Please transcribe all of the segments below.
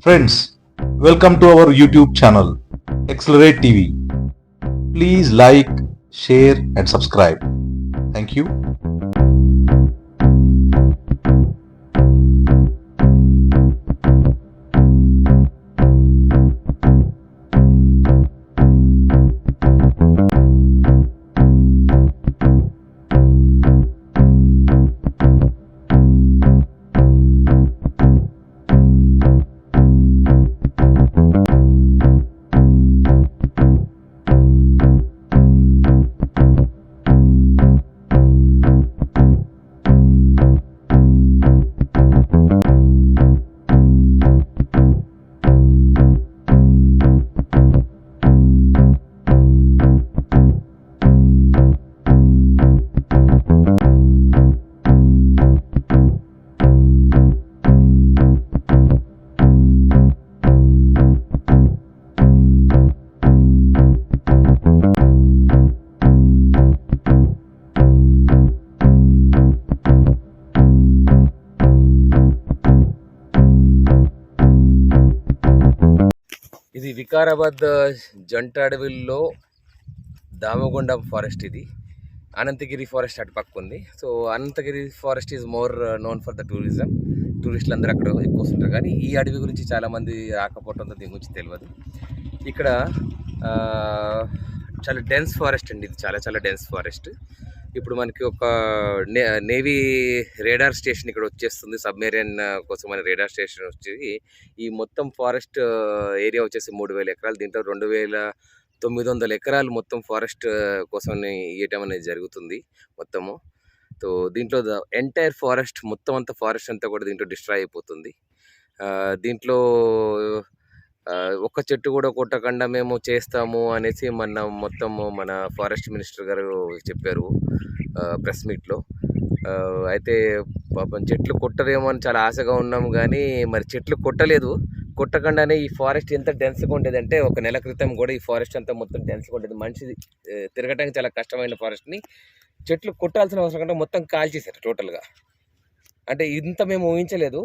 Friends, welcome to our YouTube channel, Accelerate TV. Please like, share, and subscribe. Thank you. ఇది వికారాబాద్ జంట అడవిల్లో Damagundam forest ఇది. Anantagiri forest అటు పక్క ఉంది. So Ananthagiri forest is more known for the tourism టూరిస్టులు అందరూ అక్కడ ఎక్కువ వస్తుంటారు. కానీ ఈ అడవి గురించి చాలామంది రాకపోవడంతో దీని గురించి తెలియదు ఇక్కడ చాలా డెన్స్ ఫారెస్ట్ అండి ఇది. చాలా చాలా డెన్స్ ఫారెస్ట్ ఇప్పుడు మనకి ఒక నే నేవీ రేడార్ స్టేషన్ ఇక్కడ వచ్చేస్తుంది. సబ్మెరీన్ కోసం అనే రేడార్ స్టేషన్ వచ్చేది. ఈ మొత్తం ఫారెస్ట్ ఏరియా వచ్చేసి మూడు వేల ఎకరాలు. దీంట్లో రెండు వేల తొమ్మిది వందల ఎకరాలు మొత్తం ఫారెస్ట్ కోసం ఇవ్వటం అనేది జరుగుతుంది మొత్తము. సో దీంట్లో ద ఎంటైర్ ఫారెస్ట్ మొత్తం అంతా ఫారెస్ట్ అంతా కూడా దీంట్లో డిస్ట్రాయ్ అయిపోతుంది. దీంట్లో ఒక్క చెట్టు కూడా కొట్టకుండా మేము చేస్తాము అనేసి మన మొత్తము మన ఫారెస్ట్ మినిస్టర్ గారు చెప్పారు ప్రెస్ మీట్లో. అయితే పాపం చెట్లు కొట్టరేమో అని చాలా ఆశగా ఉన్నాం కానీ మరి చెట్లు కొట్టలేదు. కొట్టకుండానే ఈ ఫారెస్ట్ ఎంత డెన్స్గా ఉండేది అంటే ఒక నెల క్రితం కూడా ఈ ఫారెస్ట్ అంతా మొత్తం డెన్స్గా ఉండేది. మనిషి తిరగటానికి చాలా కష్టమైన ఫారెస్ట్ని చెట్లు కొట్టాల్సిన అవసరం కంటే మొత్తం కాల్చేశారు టోటల్గా. అంటే ఇంత మేము ఊహించలేదు.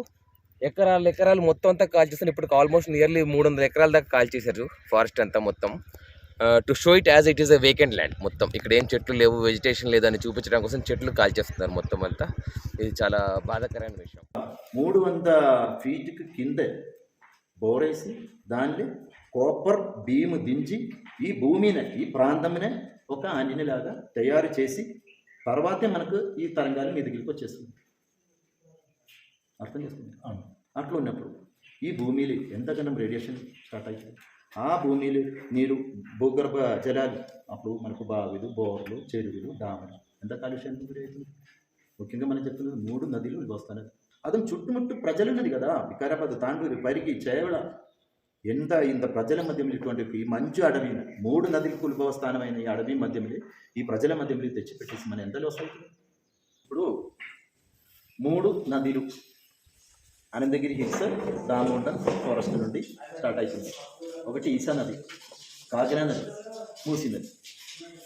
ఎకరాలు ఎకరాలు మొత్తం అంతా కాల్చేసారు ఇప్పుడు ఆల్మోస్ట్ నియర్లీ మూడు వందల ఎకరాల దాకా కాల్చేశారు ఫారెస్ట్ అంతా మొత్తం. To show it as it is a vacant land మొత్తం. ఇక్కడ ఏం చెట్లు లేవు వెజిటేషన్ లేదని చూపించడం కోసం చెట్లు కాల్చేస్తున్నారు మొత్తం అంతా. ఇది చాలా బాధాకరమైన విషయం. మూడు వంద ఫీట్కి కిందే బోరేసి దాన్ని కాపర్ బీమ్ దించి ఈ భూమిని ఈ ప్రాంతంనే ఒక ఆంజనేలాగా తయారు చేసి తర్వాతే మనకు ఈ తరంగాలు మీదకి వచ్చేస్తుంది అర్థం చేసుకుంది అట్లా ఉన్నప్పుడు ఈ భూమిలో ఎంతగనం రేడియేషన్ స్టార్ట్ అవుతుంది ఆ భూమిలో నీరు భూగర్భ జలాలు అప్పుడు మనకు బావిలు బోర్లు చెరువులు డాములు ఎంత కాలుష్యం గురవుతుంది ముఖ్యంగా మనం చెప్తున్నది మూడు నదులు వస్తాయి అది చుట్టుముట్టు ప్రజలు ఉన్నది కదా వికారాబాద్ తాండూరు పరిగి చేవల ఎంత ఇంత ప్రజల మధ్యలో ఇటువంటి ఈ మంచు అడవి మూడు నదులు ఉద్భవ స్థానమైన ఈ అడవి మధ్యంలో ఈ ప్రజల మధ్యంలో తెచ్చిపెట్టేసి మన ఎంతలో వస్తుంది ఇప్పుడు మూడు నదులు అనంతగిరి హిల్స్ దామోండ ఫారెస్ట్ నుండి స్టార్ట్ అవుతుంది ఒకటి ఈశా నది కాకినా నది మూసీ నది.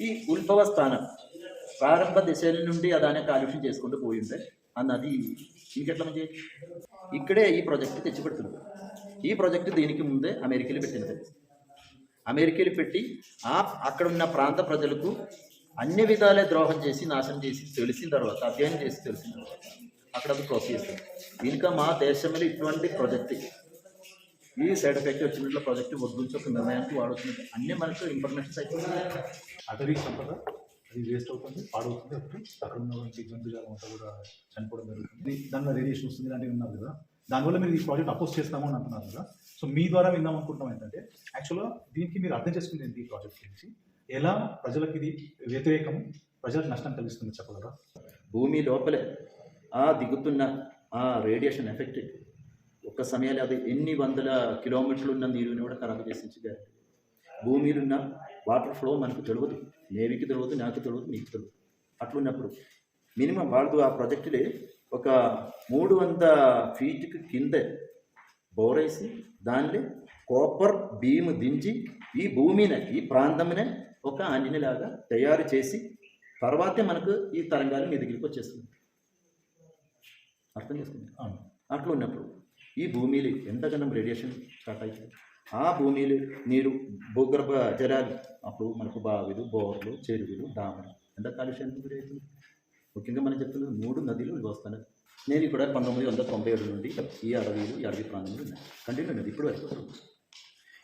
ఈ ఉల్భవ స్థానం ప్రారంభ దశల నుండి అదానే కాలుష్యం చేసుకుంటూ పోయి ఉంటే ఆ నది ఇంకెట్లా మంచి ఇక్కడే ఈ ప్రాజెక్టు తెచ్చిపెడుతున్నారు ఈ ప్రాజెక్టు దీనికి ముందే అమెరికాలో పెట్టినది అమెరికాలో పెట్టి ఆ అక్కడ ఉన్న ప్రాంత ప్రజలకు అన్ని విధాలే ద్రోహం చేసి నాశనం చేసి తెలిసిన తర్వాత అధ్యయనం చేసి తెలిసిన తర్వాత అక్కడ అది చేస్తుంది ఇంకా మా దేశంలో ఇటువంటి ప్రాజెక్ట్ ఈ సైడ్ ఎఫెక్ట్ వచ్చినట్లు ప్రాజెక్ట్ వద్దు ఒక నిర్ణయానికి వాడుతుంది అన్నీ మనకు ఇన్ఫర్మేషన్స్ అయిపోతుంది అటవీ సంపద అది వేస్ట్ అవుతుంది పాడవుతుంది అప్పుడు అక్కడ ఉన్నటువంటి జంతుజాలం అంతా కూడా చనిపోవడం జరుగుతుంది. దానివల్ల రేడియేషన్ వస్తుంది ఇలాంటివి ఉన్నారు కదా. దానివల్ల మీరు ఈ ప్రాజెక్ట్ అపోజ్ చేస్తాము అని అంటున్నారు కదా. సో మీ ద్వారా విందాం అనుకుంటున్నాం ఏంటంటే యాక్చువల్గా దీనికి మీరు అర్థం చేసుకుంది ఏంటి ఈ ప్రాజెక్ట్ గురించి? ఎలా ప్రజలకు ఇది వ్యతిరేకం ప్రజలకు నష్టం కలిగిస్తుంది చెప్పగలరా? భూమి లోపలే. ఆ దిగుతున్న ఆ రేడియేషన్ ఎఫెక్ట్ ఒక్క సమయాలు అది ఎన్ని వందల కిలోమీటర్లు ఉన్న నీరుని కూడా ఖరాబ్ చేసి భూమిలో ఉన్న వాటర్ ఫ్లో మనకు తెలియదు. నేవికి తెలియదు నాకు తెలియదు నీకు తెలియదు. అట్లున్నప్పుడు మినిమం వాళ్ళు ఆ ప్రాజెక్టులే ఒక మూడు వంద ఫీట్కి కింద బోరేసి దానిలో కాపర్ భీమ్ దించి ఈ భూమిని ఈ ప్రాంతంనే ఒక ఆంజనేలాగా తయారు చేసి తర్వాతే మనకు ఈ తరంగాలు మీ దగ్గరికి వచ్చేస్తుంది అర్థం చేసుకుంది. అట్లా ఉన్నప్పుడు ఈ భూమిలో ఎంతకన్నా రేడియేషన్ స్టార్ట్ అవుతుంది ఆ భూమిలో నీరు భూగర్భ జలాలు అప్పుడు మనకు బావిలు బోర్లు చెరువులు డాములు ఎంత కాలుష్యానికి గురవుతుంది ముఖ్యంగా మనం చెప్తున్నది మూడు నదులు వస్తున్నాయి. నేను ఇక్కడ పంతొమ్మిది వందల తొంభై ఏడు నుండి ఈ అడవిలు ఈ అడవి ప్రాంతంలో ఉన్నాయి. కంటిన్యూ ఉన్నది. ఇప్పుడు వరకు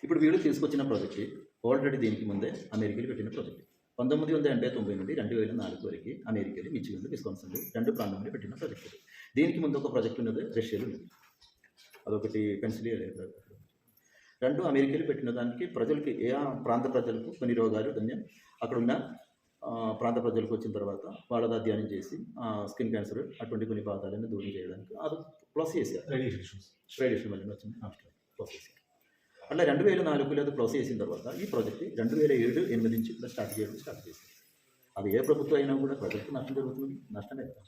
ఇప్పుడు వీళ్ళు తీసుకొచ్చిన ప్రాజెక్ట్ ఆల్రెడీ దీనికి ముందే అమెరికాలో పెట్టిన ప్రాజెక్ట్ పంతొమ్మిది వందల ఎనభై తొంభై నుండి రెండు వేల నాలుగు వరకు అమెరికాలో మిచిగన్లో విస్కాన్సన్లో రెండు ప్రాంతంలో పెట్టిన ప్రాజెక్ట్ ఇది. దీనికి ముందు ఒక ప్రాజెక్ట్ ఉన్నది రష్యాలో ఉంది అదొకటి పెన్సిలియా రెండు అమెరికాలో పెట్టిన దానికి ప్రజలకి ఏ ఆ ప్రాంత ప్రజలకు కొన్ని రోగాలు ధన్యం అక్కడ ఉన్న ఆ, ప్రాంత ప్రజలకు వచ్చిన తర్వాత వాళ్ళది అధ్యయనం చేసి స్కిన్ క్యాన్సర్ అటువంటి కొన్ని బాధాలను దూరం చేయడానికి అది ప్లస్ చేశారు రేడియేషన్ ఇష్యూస్ రేడియేషన్ వల్ల వచ్చింది ప్లస్ చేశారు అట్లా రెండు వేల నాలుగులో అది ప్లస్ చేసిన తర్వాత ఈ ప్రాజెక్ట్ రెండు వేల ఏడు ఎనిమిది నుంచి కూడా స్టార్ట్ చేయడం స్టార్ట్ చేశారు అది ఏ ప్రభుత్వం అయినా కూడా ప్రజలకు నష్టం జరుగుతుంది నష్టమే కదా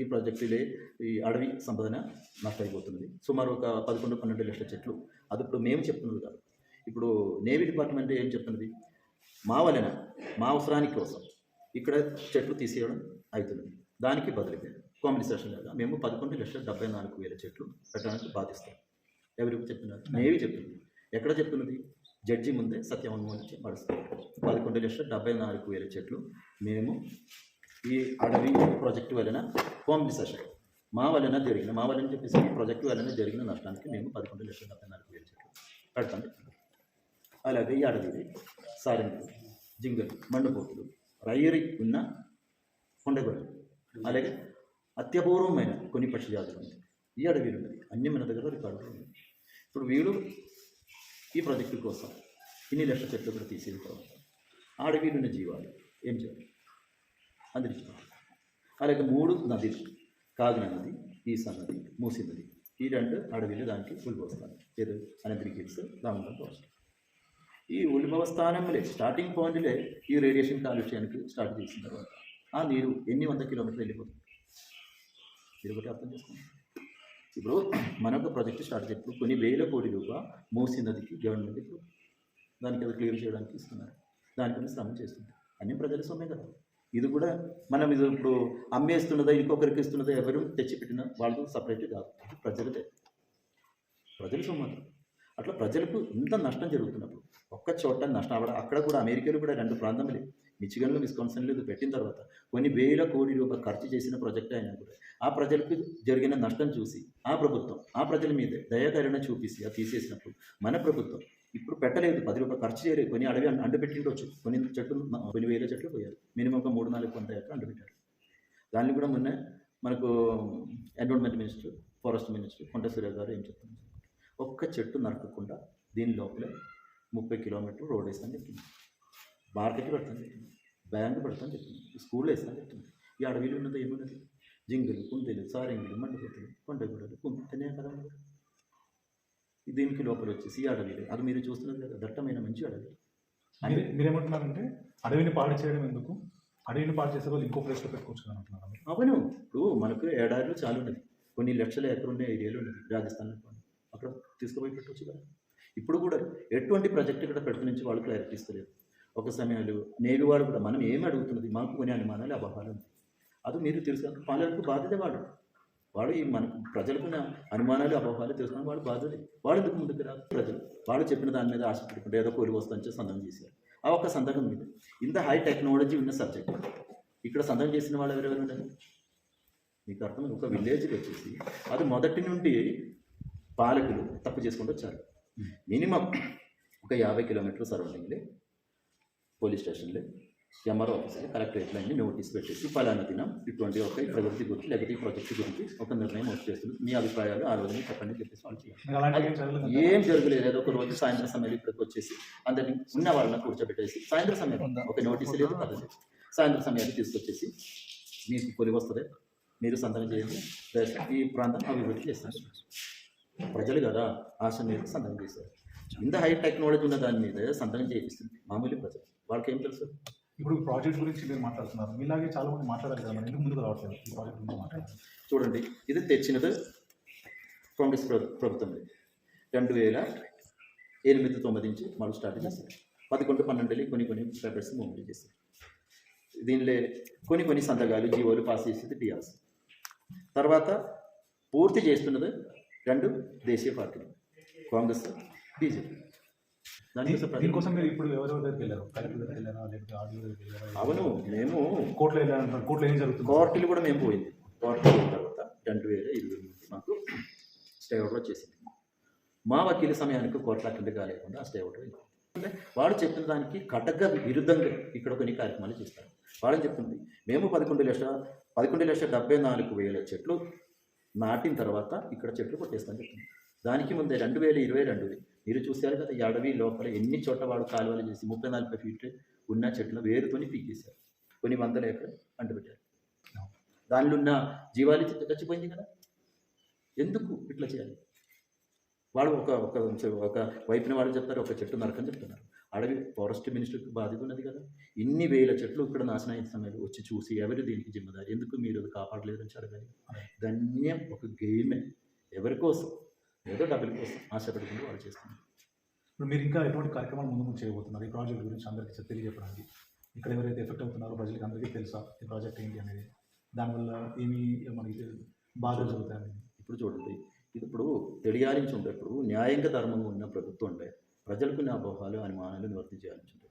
ఈ ప్రాజెక్టులే ఈ అడవి సంపదన నష్టమైపోతున్నది. సుమారు ఒక పదకొండు పన్నెండు లక్షల చెట్లు. అది ఇప్పుడు మేము చెప్తున్నది కాదు. ఇప్పుడు నేవీ డిపార్ట్మెంట్ ఏం చెప్తున్నది? మా వలన మా అవసరానికి కోసం ఇక్కడ చెట్లు తీసేయడం అవుతున్నది. దానికి బదులుగా కాంపెన్సేషన్ లాగా మేము పదకొండు లక్షల డెబ్బై నాలుగు వేల చెట్లు పెట్టడానికి బాధిస్తాం. ఎవరు చెప్తున్నారు? నేవీ చెప్తున్నది ఎక్కడ చెప్తున్నది? జడ్జి ముందే సత్యవాంగ్మూలం నుంచి పడుస్తాం పదకొండు లక్షల డెబ్బై నాలుగు వేల చెట్లు మేము ఈ అడవి ప్రాజెక్ట్ వలన కాంపెన్సేషన్ మా వలన జరిగిన మా వలన చెప్పేసి ఈ ప్రాజెక్టు వలన జరిగిన నష్టానికి మేము పదకొండు లక్షల డెబ్బై నాలుగు వేలు చెట్లు పెడతాం అలాగే ఈ అడవి సారెంగులు జింగలు మండుపోతులు రయ్యరి ఉన్న కొండగొడలు అలాగే అత్యపూర్వమైన కొన్ని పక్షి జాతులు ఉంది ఈ అడవిలు ఉన్నది అన్ని మన దగ్గర రికార్డులు ఉన్నాయి. ఇప్పుడు వీళ్ళు ఈ ప్రాజెక్టు కోసం ఇన్ని లక్షల చెట్లు కూడా తీసేది తర్వాత ఆ అడవిలో ఉన్న జీవాలు ఏం చేయాలి? అందించాలి అలాగే మూడు నదులు కాగిన నది ఈసా నది మూసి నది ఈ రెండు అడవిలో దానికి ఉల్బవస్థానం ఏదో అనంతరి హిల్స్ దామోదర్ కోస్ట్ ఈ ఉల్బవ స్థానంలో స్టార్టింగ్ పాయింట్లే ఈ రేడియేషన్ కాలుష్యానికి స్టార్ట్ చేసిన తర్వాత ఆ నీరు ఎన్ని వంద కిలోమీటర్లు వెళ్ళిపోతుంది మీరు ఒకటి అర్థం చేసుకోండి ఇప్పుడు మనొక ప్రాజెక్ట్ స్టార్ట్ చేసినప్పుడు కొన్ని వేల కోటి రూపాయ మూసి నదికి గవర్నమెంట్ ఇప్పుడు దానికి అది క్లియర్ చేయడానికి ఇస్తున్నారు దానిపైన శ్రమ చేస్తుంది అన్ని ప్రజల సొమ్మే కదా ఇది కూడా మనం ఇది ఇప్పుడు అమ్మేస్తున్నదా ఇంకొకరికి ఇస్తున్నదా ఎవరు తెచ్చిపెట్టిన వాళ్ళు సపరేట్ కాదు. ఇది ప్రజలదే. ప్రజల సొమ్ము అట్లా ప్రజలకు ఇంత నష్టం జరుగుతున్నప్పుడు ఒక్క చోట నష్టం అవ్వడం అక్కడ కూడా అమెరికాలో కూడా రెండు ప్రాంతంలో. మిచిగన్లో విస్కాన్సన్లో ఇది పెట్టిన తర్వాత కొన్ని వేల కోడి రూపాయలు ఖర్చు చేసిన ప్రాజెక్ట్ అయినా కూడా ఆ ప్రజలకు జరిగిన నష్టం చూసి ఆ ప్రభుత్వం ఆ ప్రజల మీద దయాకరణ చూపిసి అది తీసేసినప్పుడు మన ప్రభుత్వం ఇప్పుడు పెట్టలేదు. పది రూపాయలు ఖర్చు చేయలేదు. కొన్ని అడవి అండ- అండబెట్టిండొచ్చు కొన్ని చెట్లు కొన్ని వేల చెట్లు పోయారు. మినిమం ఒక మూడు నాలుగు వంద ఎకరాలు అండబెట్టారు దాన్ని కూడా మొన్న మనకు ఎన్విరాన్మెంట్ మినిస్టర్ ఫారెస్ట్ మినిస్టర్ కొండ సూర్య గారు ఏం చెప్తున్నారు? ఒక్క చెట్టు నరకకుండా దీని లోపల ముప్పై కిలోమీటర్లు రోడ్ వేస్తాను చెప్తుంది మార్కెట్ పెడతాను చెప్తుంది బ్యాంక్ పెడతాను చెప్తుంది స్కూల్లో వేస్తాను చెప్తుంది ఈ అడవిలో ఉన్నది ఏమున్నది? జింగులు కుందేలు సారింగులు మండపతులు కొండగూడలు కుంటనే కదా దీనికి లోపల వచ్చేసి ఈ అడవిలో అది మీరు చూస్తున్నది కదా దట్టమైన మంచి అడవి. మీరు మీరేమంటున్నారంటే అడవిని పాడు చేయడం ఎందుకు? అడవిని పాడు చేసే వాళ్ళు ఇంకో ప్లేస్లో పెట్టుకోవచ్చు అంటున్నారు. అవును. ఇప్పుడు మనకు ఏడాదిలో చాలా ఉన్నది. కొన్ని లక్షల ఎకరం ఉన్న ఏరియాలు ఉన్నది. రాజస్థాన్ అక్కడ తీసుకుపోయి పెట్టవచ్చు కదా. ఇప్పుడు కూడా ఎటువంటి ప్రాజెక్ట్ ఇక్కడ నుంచి వాళ్ళు క్లారిటీ ఇస్తలేరు. ఒక సమయాలు నేవి వాడు కూడా మనం ఏమి అడుగుతున్నది? మాకు కొన్ని అనుమానాలు అభావాలు ఉంది అది మీరు తెలుసుకున్న పాలనకు బాధ్యత వాడు వాడు ఈ మన ప్రజలకున్న అనుమానాలు అపోహాలు తెలుసుకుని వాడు బాధలే వాడు ఎందుకు ముందుకు రాదు ప్రజలు. వాడు చెప్పిన దాని మీద ఆశ పెట్టుకుంటే ఏదో కూలి వస్తుందని సందం చేశారు. ఆ ఒక్క సంతకం మీద ఇంత హై టెక్నాలజీ ఉన్న సబ్జెక్ట్ ఇక్కడ సందం చేసిన వాళ్ళు ఎవరెవరు ఉన్నారు? మీకు అర్థం ఒక విలేజ్కి వచ్చేసి అది మొదటి నుండి పాలకులు తప్పు చేసుకుంటూ వచ్చారు. మినిమం ఒక యాభై కిలోమీటర్ల సరౌండింగ్లే పోలీస్ స్టేషన్లే ఎంఆర్ఓ ఆఫీసులు కలెక్టరేట్లో అన్ని నోటీస్ పెట్టేసి ఫలానా దినం ఇటువంటి ఒక ప్రగతి గురించి లేకపోతే ఈ ప్రాజెక్ట్ గురించి ఒక నిర్ణయం వచ్చి చేస్తుంది. మీ అభిప్రాయాలు ఆ రోజున చెప్పండి చెప్పేసి వాళ్ళు చేయాలి. ఏం జరగలేదు ఏదో ఒక రోజు సాయంత్రం సమయంలో ఇక్కడికి వచ్చేసి అందరిని ఉన్న వాళ్ళని కూర్చోబెట్టేసి సాయంత్రం సమయం ఒక నోటీస్ లేదు పద్ధతి. సాయంత్రం సమయాన్ని తీసుకొచ్చేసి మీకు కొలి వస్తుంది మీరు సంతకం చేయండి ఈ ప్రాంతం అభివృద్ధి చేస్తారు ప్రజలు కదా ఆశ మీద సంతకం చేశారు. ఇంత హై టెక్నాలజీ ఉన్న దాని మీద సంతకం చేయిస్తుంది మామూలు ప్రజలు. వాళ్ళకి ఏం తెలుసు? ఇప్పుడు ప్రాజెక్ట్ గురించి మీరు మాట్లాడుతున్నారు. మీలాగే చాలా మంది మాట్లాడాలి కదా ఎందుకు ముందుకు రావట్లేదు ఈ ప్రాజెక్ట్ గురించి మాట్లాడాలి? చూడండి ఇది తెచ్చినది కాంగ్రెస్ ప్రభుత్వం రెండు వేల ఎనిమిది తొమ్మిది నుంచి మళ్ళీ స్టార్ట్ చేశారు. పదకొండు పన్నెండులో కొన్ని కొన్ని పేపర్స్ మూమెంట్ చేశారు. దీనిలో కొన్ని కొన్ని సంతకాలు జీవోలు పాస్ చేసేది టీఆర్స్ తర్వాత పూర్తి చేస్తున్నది రెండు దేశీయ పార్టీలు కాంగ్రెస్ బీజేపీ. దానికోసం మీరు ఇప్పుడు ఎవరెవరి దగ్గరికి వెళ్ళారు? కలెక్టర్ దగ్గరికి వెళ్ళారా? లేకపోతే ఆర్డీఓ దగ్గరికి వెళ్ళారా? అవును మేము కోర్టులో వెళ్ళారంటారు. కోర్టులో ఏం జరుగుతుంది? కోర్టులు కూడా మేము పోయింది. కోర్టులో పోయిన తర్వాత రెండు వేల ఇరవై నుండి మాకు స్టే ఆర్డర్ వచ్చేసింది మా వకీల సమయానికి కోర్టులు కాలేకుండా ఆ స్టే ఆర్డర్. అంటే వాడు చెప్పిన దానికి కటక విరుద్ధంగా ఇక్కడ కొన్ని కార్యక్రమాలు చేస్తారు. వాళ్ళని చెప్తుంది? మేము పదకొండు లక్షల పదకొండు లక్షల డెబ్బై నాలుగు వేల చెట్లు నాటిన తర్వాత ఇక్కడ చెట్లు కొట్టేస్తామని చెప్తుంది. దానికి ముందే రెండు వేల ఇరవై రెండు మీరు చూశారు కదా ఈ అడవి లోపల ఎన్ని చోట్ల వాడు కాలువలు చేసి ముప్పై నలభై ఫీట్లు ఉన్న చెట్లు వేరుతోని పీకేశారు. కొన్ని వందల ఎకరాలు అంటుపెట్టారు దానిలో ఉన్న జీవాలు చచ్చిపోయింది కదా. ఎందుకు ఇట్లా చేయాలి? వాడు ఒక ఒక ఒక వైపున వాడు చెప్తారు ఒక చెట్టు నరకని చెప్తున్నారు. అడవి ఫారెస్ట్ మినిస్టర్కి బాధ్యత ఉన్నది కదా. ఇన్ని వేల చెట్లు ఇక్కడ నాశనం అయిన సమయంలో వచ్చి చూసి ఎవరు దీనికి జిమ్మదారు? ఎందుకు మీరు అది కాపాడలేదని అడగాలి? ధన్యం ఒక గేమే ఎవరి కోసం? ఏదో డబ్బుల కోసం ఆశపడుకుంటూ వాళ్ళు చేస్తున్నారు. ఇప్పుడు మీరు ఇంకా ఎటువంటి కార్యక్రమాలు ముందు ముందు చేయబోతున్నారు? ఈ ప్రాజెక్ట్ గురించి అందరికీ తెలియజెప్పడానికి. ఇక్కడ ఎవరైతే ఎఫెక్ట్ అవుతున్నారో ప్రజలకు అందరికీ తెలుసా ఈ ప్రాజెక్ట్ ఏంటి అనేది? దానివల్ల ఏమి మనకి బాధలు జరుగుతాయి అనేది? ఇప్పుడు చూడండి. ఇది ఇప్పుడు తెలియాలించి ఉండే ఇప్పుడు న్యాయంగా ధర్మంగా ఉన్న ప్రభుత్వం ఉండే. ప్రజలకు నా అపోహాలు అనుమానాలు నివర్తి చేయాలని ఉండే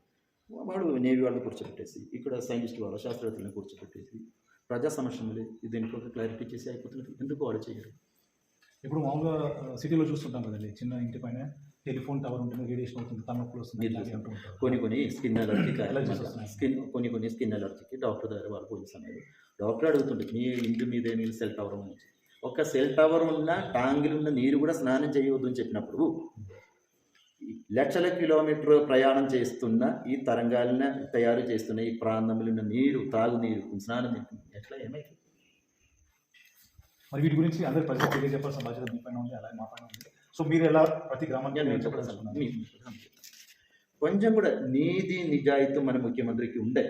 వాడు నేవీ వాళ్ళు కూర్చోబెట్టేసి ఇక్కడ సైంటిస్ట్ వాళ్ళ శాస్త్రవేత్తలను కూర్చోబెట్టేసి ప్రజా సమస్యలు దీనికి ఒక క్లారిటీ చేసి అయిపోతున్నది. ఎందుకు వాడు చేయరు ఇప్పుడు మామూలుగా సిటీలో చూస్తుంటాం కదండి చిన్న ఇంటి పైన టెలిఫోన్ టవర్ ఉంటుంది రేడియేషన్ అవుతుంది తలనొప్పులు వస్తుంది కొన్ని కొన్ని స్కిన్ అలర్జీకి. స్కిన్ కొన్ని కొన్ని స్కిన్ అలర్జీకి డాక్టర్ దగ్గర వాళ్ళు సమయంలో డాక్టర్ అడుగుతుండే మీ ఇంటి మీద ఏమి సెల్ టవర్ ఉంది ఒక సెల్ టవర్ ఉన్న టాంగిల్ ఉన్న నీరు కూడా స్నానం చేయవద్దు అని చెప్పినప్పుడు లక్షల కిలోమీటర్ ప్రయాణం చేస్తున్న ఈ తరంగాలను తయారు చేస్తున్న ఈ ప్రాంతంలో ఉన్న నీరు తాగునీరు స్నానం ఎట్లా ఏమైతుంది మరి వీటి గురించి అందరి ప్రజలకు తెలియజెప్పాల్సిన బాధ్యత మీ పైన ఉంది అలాగే మా పైన ఉంది. సో మీరు ఎలా ప్రతి గ్రామానికి నేను కొంచెం కూడా నీతి నిజాయితీ మన ముఖ్యమంత్రికి ఉండే.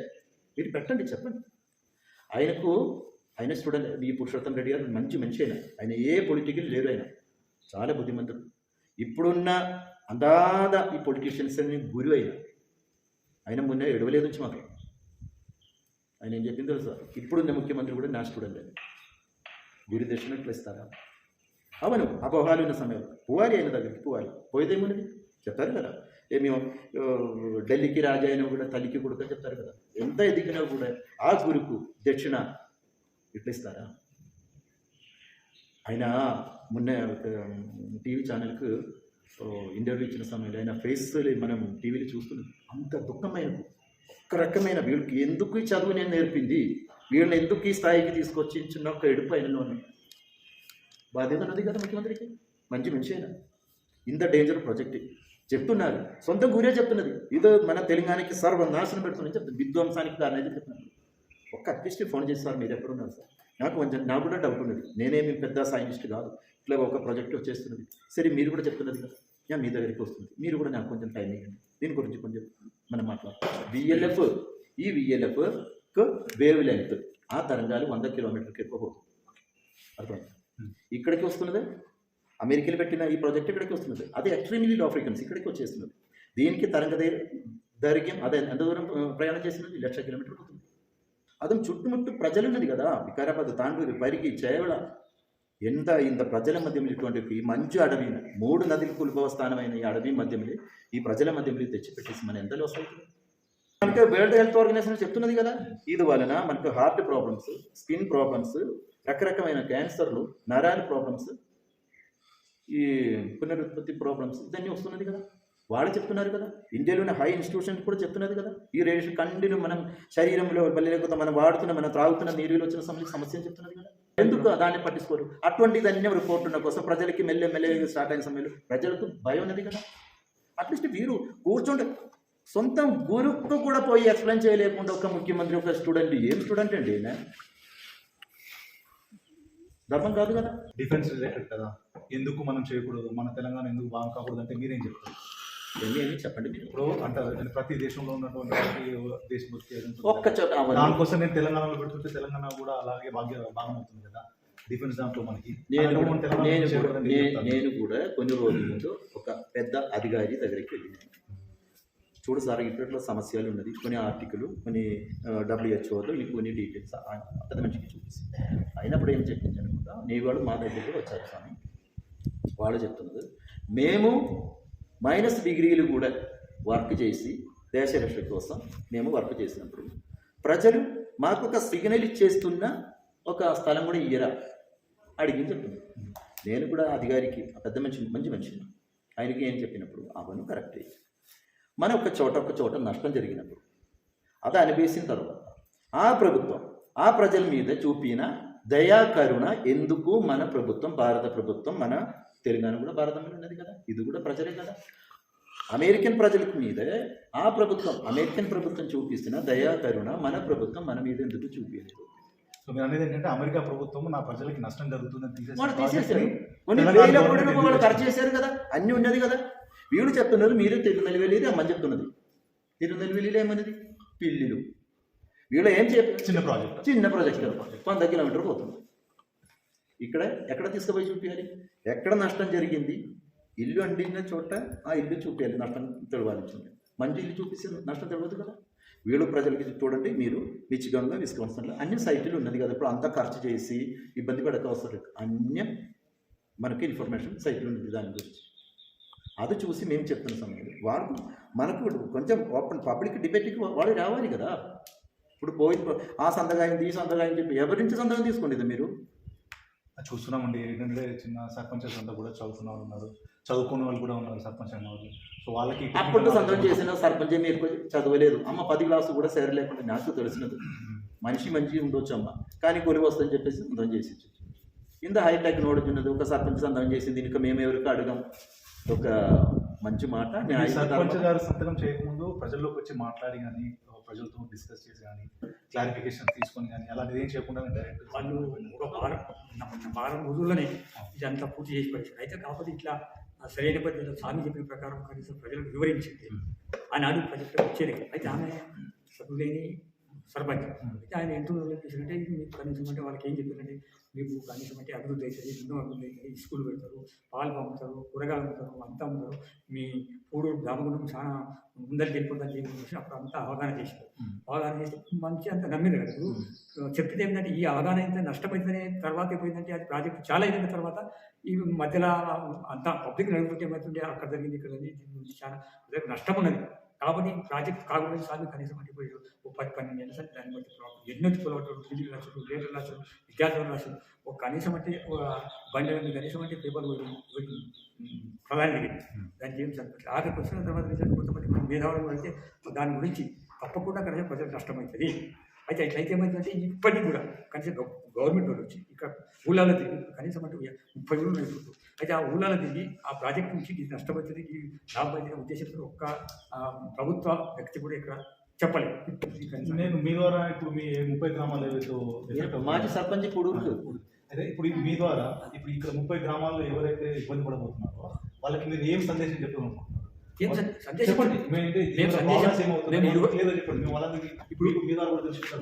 మీరు పెట్టండి చెప్పండి. ఆయనకు ఆయన స్టూడెంట్ ఈ పురుషోత్తం రెడ్డి గారు మంచి మనిషి అయినా ఆయన ఏ పొలిటికల్ లేరు ఆయన చాలా బుద్ధిమంతుడు. ఇప్పుడున్న అందాద ఈ పొలిటీషియన్స్ అని గురి అయిన ఆయన మొన్న ఎడవలేదు నుంచి మాకు. ఆయన ఏం చెప్పింది తెలుసా? ఇప్పుడున్న ముఖ్యమంత్రి కూడా నా స్టూడెంట్ ఆయన గురి దర్శనం ఎట్లా ఇస్తారా అవును అపోహాలు ఉన్న సమయంలో పోవాలి ఆయన దగ్గరికి పోవాలి. పోయేదేమున్నది చెప్తారు కదా. ఏమి ఢిల్లీకి రాజా అయినా కూడా తల్లికి కొడుక చెప్తారు కదా. ఎంత ఎదిగినా కూడా ఆ గురుకు దక్షిణ ఇట్లా ఇస్తారా ఆయన మొన్న టీవీ ఛానల్కు ఇంటర్వ్యూ ఇచ్చిన సమయంలో ఆయన ఫేస్ మనం టీవీలో చూస్తున్నాం. అంత దుఃఖమైన ఒక రకమైన వీళ్ళకి ఎందుకు చదువు నేను నేర్పింది? వీళ్ళని ఎందుకు ఈ స్థాయికి తీసుకొచ్చి చిన్న ఒక ఎడుపు ఆయనలో ఉంది. బాధ్యత ఉన్నది కదా ముఖ్యమంత్రికి? మంచి మనిషి అయినా ఇంత డేంజర్ ప్రాజెక్ట్. చెప్తున్నారు. సొంత గురే చెప్తున్నది. ఇదో మన తెలంగాణకి సర్వనాశనం పెడుతుందని చెప్తుంది విధ్వంసానికి కారణం అయితే చెప్తున్నారు. ఒక్క అట్లీస్ట్ ఫోన్ చేసి సార్ మీరు ఎక్కడ ఉన్నారు సార్? నాకు కొంచెం నాకు కూడా డౌట్ ఉన్నది. నేనేమి పెద్ద సైంటిస్ట్ కాదు. ఇట్లా ఒక ప్రాజెక్ట్ వచ్చేస్తున్నది. సరే మీరు కూడా చెప్తున్నది కదా. యా మీ దగ్గరికి వస్తుంది. మీరు కూడా నాకు కొంచెం టైం ఇవ్వండి. దీని గురించి కొంచెం మనం మాట్లాడతాం. విఎల్ఎఫ్ ఈ విఎల్ఎఫ్ వేవ్ లెంగ్త్ ఆ తరంగాలు వంద కిలోమీటర్కి ఎక్కువ పోతుంది. అర్థమైంది? ఇక్కడికి వస్తున్నది? అమెరికాలో పెట్టిన ఈ ప్రాజెక్ట్ ఇక్కడికి వస్తున్నది. అది ఎక్స్ట్రీమ్లీ లో ఫ్రీక్వెన్సీ ఇక్కడికి వచ్చేస్తున్నది. దీనికి తరంగ దైర్ఘ్యం అదే ఎంత దూరం ప్రయాణం చేసినది లక్ష కిలోమీటర్ పోతుంది. అది చుట్టుముట్టు ప్రజలు ఉన్నది కదా. వికారాబాద్ తాండూరు పరిగి చేవల ఎంత ఇంత ప్రజల మధ్యంలో ఇటువంటి ఈ మంచు అడవి మూడు నదులకు ఉద్భవ స్థానమైన ఈ అడవి మధ్యంలో ఈ ప్రజల మధ్యంలో తెచ్చిపెట్టేసి మన ఎంత లోస్ అవుతుంది మనకి వరల్డ్ హెల్త్ ఆర్గనైజేషన్ చెప్తున్నది కదా. ఇది వలన మనకు హార్ట్ ప్రాబ్లమ్స్ స్కిన్ ప్రాబ్లమ్స్ రకరకమైన క్యాన్సర్లు నరాల ప్రాబ్లమ్స్ ఈ పునరుత్పత్తి ప్రాబ్లమ్స్ ఇవన్నీ వస్తున్నది కదా. వాళ్ళు చెప్తున్నారు కదా. ఇండియాలోని హై ఇన్స్టిట్యూషన్ కూడా చెప్తున్నది కదా. ఈ రేడియేషన్ కంటిన్యూ మనం శరీరంలో మళ్ళీ లేకపోతే మనం వాడుతున్న మనం త్రాగుతున్న నీరులో వచ్చిన సమస్య సమస్య చెప్తున్నది కదా. ఎందుకు దాన్ని పట్టించుకోరు? అటువంటిది అన్ని రిపోర్ట్ ఉన్న కోసం ప్రజలకి మెల్లె మెల్లె స్టార్ట్ అయిన సమయంలో ప్రజలకు భయం ఉన్నది కదా. అట్లీస్ట్ వీరు కూర్చుంటే సొంతం గురుకు కూడా పోయి ఎక్స్ప్లెయిన్ చేయలేకుండా ఒక ముఖ్యమంత్రి ఒక స్టూడెంట్. ఏం స్టూడెంట్ అండి ఈయన? ధర్మం కాదు కదా? డిఫెన్స్ రిలేటెడ్ కదా. ఎందుకు మనం చేయకూడదు? మన తెలంగాణ ఎందుకు బాగా కాకూడదు అంటే మీరేం చెప్తారు? ఏమి చెప్పండి మీరు. ఇప్పుడు అంటారు ప్రతి దేశంలో ఉన్నటువంటి దేశభక్తి ఒక్క దానికోసం నేను తెలంగాణలో పెడుతుంటే తెలంగాణ కూడా అలాగే భాగ్య భాగం అవుతుంది కదా. డిఫెన్స్ దాంట్లో మనకి. నేను నేను. నేను కూడా కొన్ని రోజుల ముందు ఒక పెద్ద అధికారి దగ్గరికి వెళ్ళినాను. చూడు సార్ ఇప్పట్లో సమస్యలు ఉన్నది. కొన్ని ఆర్టికల్ కొన్ని డబ్ల్యూహెచ్ఓలో ఈ కొన్ని డీటెయిల్స్ పెద్ద మనిషికి చూపిస్తాను. అయినప్పుడు ఏం చెప్పించాను కూడా నీ వాళ్ళు మా దగ్గరికి వచ్చారు స్వామి. వాళ్ళు చెప్తున్నారు మేము మైనస్ డిగ్రీలు కూడా వర్క్ చేసి దేశ రక్షణ కోసం మేము వర్క్ చేసినప్పుడు ప్రజలు మాకు ఒక సిగ్నల్ ఇచ్చేస్తున్న ఒక స్థలం కూడా ఇయ్యరా? అడిగింది చెప్తుంది నేను కూడా అధికారికి పెద్ద మనిషి మంచి మనిషిని. ఆయనకి ఏం చెప్పినప్పుడు అవను కరెక్టే మన ఒక చోట ఒక చోట నష్టం జరిగినప్పుడు. అది అనిపేసిన తర్వాత ఆ ప్రభుత్వం ఆ ప్రజల మీద చూపిన దయా కరుణ ఎందుకు మన ప్రభుత్వం భారత ప్రభుత్వం మన తెలంగాణ కూడా భారతంలో ఉన్నది కదా. ఇది కూడా ప్రజలే కదా. అమెరికన్ ప్రజల మీదే ఆ ప్రభుత్వం అమెరికన్ ప్రభుత్వం చూపిస్తున్న దయా కరుణ మన ప్రభుత్వం మన మీద ఎందుకు చూపించలేదు సో మీరు అనేది ఏంటంటే అమెరికా ప్రభుత్వం నా ప్రజలకి నష్టం జరుగుతుందని తీసేసి వాళ్ళు తీసేశారు. ప్రాజెక్ట్ని కొన్ని వేల కోట్లు ఎందుకు ఖర్చు చేశారు కదా. అన్నీ ఉన్నది కదా. వీళ్ళు చెప్తున్నారు మీరు తిరునెల్వేలి అమ్మని చెప్తున్నది. తిరునెల్వేలిలో ఏమన్నది? పిల్లిలు. వీళ్ళు ఏం చెప్పారు చిన్న ప్రాజెక్ట్. చిన్న ప్రాజెక్ట్ వంద కిలోమీటర్ పోతుంది. ఇక్కడ ఎక్కడ తీసుకుపోయి చూపించాలి? ఎక్కడ నష్టం జరిగింది? ఇల్లు అండిన చోట ఆ ఇల్లు చూపించాలి నష్టం తెలవాల్సింది. మంచి ఇల్లు చూపిస్తే నష్టం తెలియదు కదా? వీళ్ళు ప్రజలకి చూడండి మీరు మిచిగంగా విస్కాన్సన్లో అన్ని సైట్లు ఉన్నది కదా ఇప్పుడు అంతా ఖర్చు చేసి ఇబ్బంది పడక అవసరం లేదు. అన్ని మనకి ఇన్ఫర్మేషన్ సైట్లు ఉంది దాని గురించి. అది చూసి మేము చెప్తున్న సమయంలో వాళ్ళు మనకు కొంచెం ఓపెన్ పబ్లిక్ డిబేట్కి వాళ్ళు రావాలి కదా. ఇప్పుడు పోయి ఆ సంతకాయం ఈ సంతకాయం చెప్పి ఎవరి నుంచి సంతకం తీసుకోండి మీరు? చూస్తున్నామండి ఏంటంటే చిన్న సర్పంచెస్ అంతా కూడా చదువుకున్న వాళ్ళు ఉన్నారు. చదువుకున్న వాళ్ళు కూడా ఉన్నారు సర్పంచ్ అన్న వాళ్ళు. సో వాళ్ళకి అప్పుడు సంతకం చేసిన సర్పంచ్ మీరు చదవలేదు. అమ్మ పది క్లాసు కూడా సరి లేకుండా నాకు తెలిసినది. మనిషి మంచి ఉండొచ్చు అమ్మ. కానీ కొలి వస్తుందని చెప్పేసి సంతకం చేసి. ఇంత హై టెక్నాలజీ ఉన్నది ఒక సర్పంచ్ సంతకం చేసింది ఇంకా మేము ఎవరికి అడగం? ఒక మంచి మాట. సర్పంచ్ గారు సంతకం చేయకముందు ప్రజల్లోకి వచ్చి మాట్లాడి కానీ ప్రజలతో డిస్కస్ చేసి కానీ క్లారిఫికేషన్ తీసుకొని కానీ అలాంటిది ఏం చేయకుండా డైరెక్ట్ వాళ్ళు ఒక వారం వారం రోజుల్లోనే ఇదంతా పూర్తి చేసి పడేసారు అయితే కాకపోతే ఇట్లా సరైన పద్ధతిలో స్వామి చెప్పిన ప్రకారం కనీసం ప్రజలకు వివరించింది ఆనాడు ప్రజలకు వచ్చేది. అయితే ఆమె సభ్యులేని సర్పంచ్. అయితే ఆయన ఎంతో ఇది మీకు కనీసం అంటే వాళ్ళకి ఏం చెప్పారంటే మీకు కనీసం అంటే అభివృద్ధి అవుతుంది ఎన్నో అభివృద్ధి అవుతుంది? స్కూల్ పెడతారు పాలు పంపుతారు కూరగాయలు అమ్ముతారు అంతా అమ్ముతారు. మీ పూడు దామగుండం చాలా ముందరికి వెళ్ళిపోతుందని చెప్పి అప్పుడు అంతా అవగాహన చేశారు. అవగాహన చేసి మంచి అంత నమ్మిరు కదా చెప్తే ఏంటంటే ఈ అవగాహన అయితే నష్టపోయిందనే తర్వాత అయిపోయిందంటే అది ప్రాజెక్ట్ చాలా అయిన తర్వాత ఈ మధ్యలో అంతా పబ్లిక్ నడుపుతుంటే ఏమవుతుంటే అక్కడ జరిగింది ఇక్కడ జరిగింది చాలా నష్టం ఉన్నది. కాబట్టి ప్రాజెక్ట్ కాకుండా సార్లు కనీసం అంటే ఒక పది పన్నెండు నెలలు సార్ దాన్ని బట్టి ప్రాబ్లం. ఎన్నో కిలోమీటర్లు ఢిల్లీ రాశారు లీటర్ రాశారు విద్యార్థులు రాశారు ఒక కనీసం అంటే ఒక బండి కనీసం అంటే పేపర్ ప్రధాని దానికి ఏం సరిపోతుంది ఆఖరికి వచ్చిన తర్వాత రిజల్ట్ కొంతమంది మేధావులు అయితే దాని గురించి తప్పకుండా కనీసం ప్రజలకు నష్టమవుతుంది. అయితే ఇట్లయితే ఏమైందంటే ఇప్పటికి కూడా కనీసం గవ- గవర్నమెంట్ వాళ్ళు వచ్చి ఇక్కడ ఊళ్ళలో కనీసం అంటే ముప్పై ఊళ్ళు అయితే ఆ ఊళ్ళలో తిరిగి ఆ ప్రాజెక్ట్ నుంచి ఇది నష్టమవుతుంది ఈ లాభం అనే ఉద్దేశంతో ఒక్క ప్రభుత్వ వ్యక్తి కూడా ఇక్కడ చెప్పలేదు. నేను మీ ద్వారా ఇప్పుడు మీ ముప్పై గ్రామాలు ఏవైతే మాజీ సర్పంచ్ ఇప్పుడు అదే ఇప్పుడు మీ ద్వారా ఇప్పుడు ఇక్కడ ముప్పై గ్రామాల్లో ఎవరైతే ఇబ్బంది పడబోతున్నారో వాళ్ళకి మీరు ఏం సందేశం చెప్పాలనుకుంటున్నారు ఏం సందే- సందేశం చెప్పండి. మేము సందేశం- ఇప్పుడు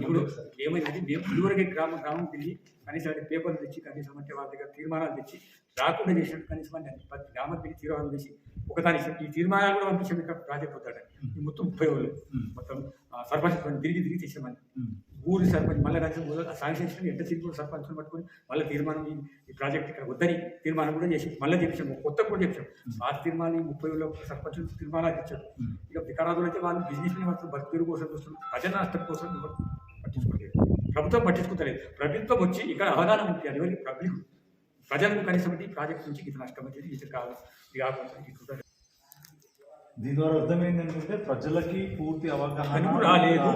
ఇప్పుడు. ఏమైందంటే మేము ఇదివరకే గ్రామం గ్రామం తిరిగి కనీసం అంటే పేపర్లు తెచ్చి కనీసం అంటే వాళ్ళ దగ్గర తీర్మానాలు తెచ్చి రాకుండా చేసినట్టు కనీసం అంటే ప్రతి గ్రామం తిరిగి తీర్మానం చేసి ఒకదాని ఈ తీర్మానాలు కూడా పంపించాము ఇక్కడ ప్రాజెక్ట్ అవుతాడు ఈ మొత్తం ముప్పై వాళ్ళు. మొత్తం సర్పంచ్ తిరిగి తిరిగి ఉమ్. ఊరి సర్పంచ్ మళ్ళీ శాంక్షన్ ఎంత కూడా సర్పంచ్ని పట్టుకొని మళ్ళీ తీర్మానం ఈ- ప్రాజెక్ట్ ఇక్కడ వద్దని తీర్మానం కూడా చేసి మళ్ళీ చెప్పాము కొత్త కూడా చెప్పాము. పాత తీర్మానం ముప్పై వేల సర్పంచ్ తీర్మానాలు ఇచ్చారు. ఇక వికరాదులు అయితే వాళ్ళు బిజినెస్ మాత్రం బతుకుడు కోసం చూస్తున్నారు. ప్రజల నష్టం కోసం పట్టించుకోలేదు. ప్రభుత్వం పట్టించుకుంటలేదు ప్రభుత్వం వచ్చి ఇక్కడ అవగాహన ఉంది ఎవరికి? పబ్లిక్. ప్రజలకు కనీసం ఈ ప్రాజెక్ట్ నుంచి ఇది నష్టం వచ్చేది ఇది కాదు ఇది కాకుండా దీని ద్వారా అర్థం ఏంటంటే ప్రజలకి పూర్తి అవగాహన రాలేదు.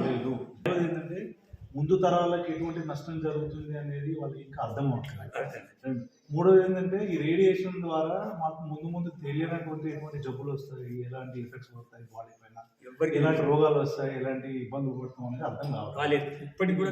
ఏంటంటే ముందు తరాలకు ఎటువంటి నష్టం జరుగుతుంది అనేది వాళ్ళకి ఇంకా అర్థం అవుతుంది మూడోది ఏంటంటే ఈ రేడియేషన్ ద్వారా మాకు ముందు ముందు తెలియనటువంటి ఎటువంటి జబ్బులు వస్తాయి ఎలాంటి ఎఫెక్ట్స్ పడతాయి బాడీ పైన ఎలాంటి రోగాలు వస్తాయి ఎలాంటి ఇబ్బందులు పడుతాం అనేది అర్థం కావాలి ఇప్పటికి కూడా